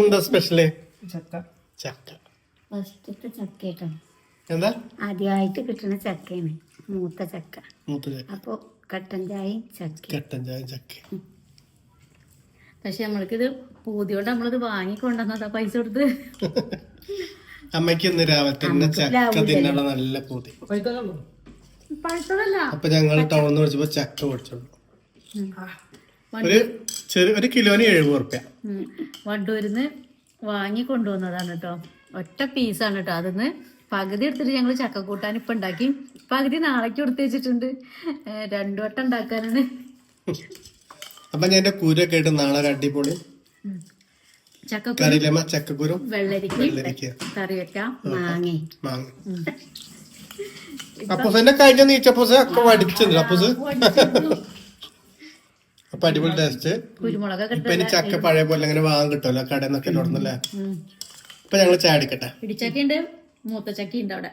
എന്താ സ്പെഷ്യൽ ചക്ക. ചക്ക. ഫസ്റ്റത്തെ ചക്കയാട്ടോ എന്താ? ആദ്യമായിട്ട് കിട്ടുന്ന ചക്കയാണ്. മൂത്ത ചക്ക. മൂത്ത ചക്ക. അപ്പൊ കട്ടൻ ചായയും ചക്ക കട്ടൻ ചായയും ചക്ക പക്ഷെ നമ്മൾക്കിത് പൂതിയോണ്ട് നമ്മളിത് വാങ്ങിക്കൊണ്ടുവന്നതാ പൈസ കൊടുത്ത്. അമ്മയ്ക്ക് ഇന്ന് രാവിലെ തന്നെ ചക്ക തിന്നണ നല്ല പൂതി. അപ്പൊ ഞങ്ങൾ ടൗണിൽ നിന്ന് വിളിച്ചപ്പോ ചക്ക മേടിച്ചോളൂ ഒരു ചെറിയ ഒരു കിലോന് എഴുപത് റുപ്യ. വണ്ടൂരിന്ന് വാങ്ങി കൊണ്ടുവന്നതാണ് കേട്ടോ ഒറ്റ പീസാണ് കേട്ടോ അതിന്ന് പകുതി എടുത്തിട്ട് ഞങ്ങൾ ചക്കക്കൂട്ടാൻ ഇപ്പൊ ഉണ്ടാക്കി പകുതി നാളേക്ക് കൊടുത്തു വെച്ചിട്ടുണ്ട്. രണ്ടു വട്ടം ഉണ്ടാക്കാനാണ് അപ്പൊ ഞാൻ എന്റെ കൂരൊക്കെ ആയിട്ട് നാളെ ഒരു അടിപൊളി ചക്കക്കുരു കറിയിലമ്മ ചക്കക്കുരും വെള്ളരിക്ക വെള്ളരിക്ക. കറി വെക്കാം മാങ്ങ. മാങ്ങ. അപ്പൂസന്റെ കഴിഞ്ഞ നീച്ചപ്പൂസ് ഒക്കെ വടിച്ചിട്ടുണ്ട്. അപ്പൂസ് അപ്പൊ അടിപൊളി ടേസ്റ്റ് കുരുമുളകൊക്കെ ഇപ്പൊ ഇനി ചക്ക പഴയ പോലെ അങ്ങനെ വാങ്ങാൻ കിട്ടുമല്ലോ കടന്നൊക്കെ ഉം. ഇപ്പൊ ഞങ്ങൾ ചാടിക്കട്ടെ ഇടിച്ചക്കയുണ്ട് മൂത്ത ചക്കയുണ്ട് അവിടെ.